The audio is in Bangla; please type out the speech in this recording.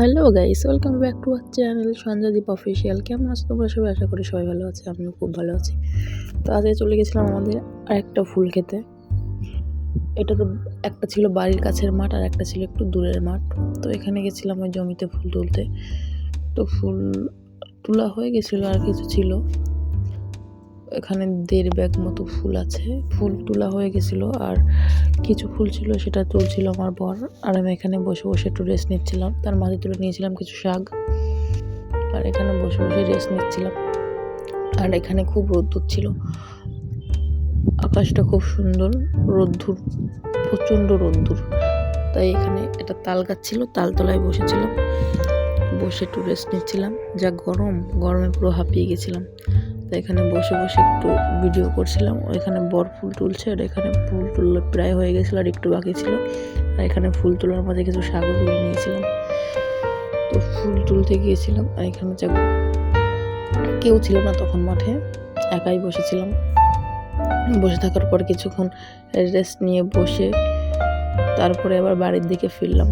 Hello guys welcome back to our channel Sanjaydeep official কেমন আছো তোমরা? সবাই আশা করি সবাই ভালো আছে, আমিও খুব ভালো আছি। তো আজকে চলে গেছিলাম আমাদের আরেকটা ফুল খেতে। এটা তো একটা ছিল বাড়ির কাছের মাঠ আর একটা ছিল একটু দূরের মাঠ। তো এখানে গেছিলাম ওই জমিতে ফুল তুলতে। তো ফুল তোলা হয়ে গেছিল আর কিছু ছিল। এখানে দেড় ব্যাগ মতো ফুল আছে। ফুল তোলা হয়ে গেছিল আর কিছু ফুল ছিল, সেটা তুলছিল আমার বর। আর আমি এখানে বসে বসে একটু রেস্ট নিচ্ছিলাম। তার মাঝে তুলে নিয়েছিলাম কিছু শাক। আর এখানে বসে বসে রেস্ট নিচ্ছিলাম। আর এখানে খুব রোদ্দুর ছিল। আকাশটা খুব সুন্দর, রোদ্দুর, প্রচণ্ড রোদ্দুর। তাই এখানে একটা তাল গাছ ছিল, তালতলায় বসেছিলাম। বসে একটু রেস্ট নিচ্ছিলাম। যা গরম, গরমে পুরো হাঁপিয়ে গেছিলাম। এখানে বসে বসে একটু ভিডিও করছিলাম। এখানে বর ফুল তুলছে আর এখানে ফুল তুললে প্রায় হয়ে গেছিল আর একটু বাকি ছিল। আর এখানে ফুল তোলার মাঝে কিছু শাকও তুলে নিয়েছিলাম। তো ফুল তুলতে গিয়েছিলাম আর এখানে যা কেউ ছিল না তখন মাঠে, একাই বসেছিলাম। বসে থাকার পর কিছুক্ষণ রেস্ট নিয়ে বসে তারপরে আবার বাড়ির দিকে ফিরলাম।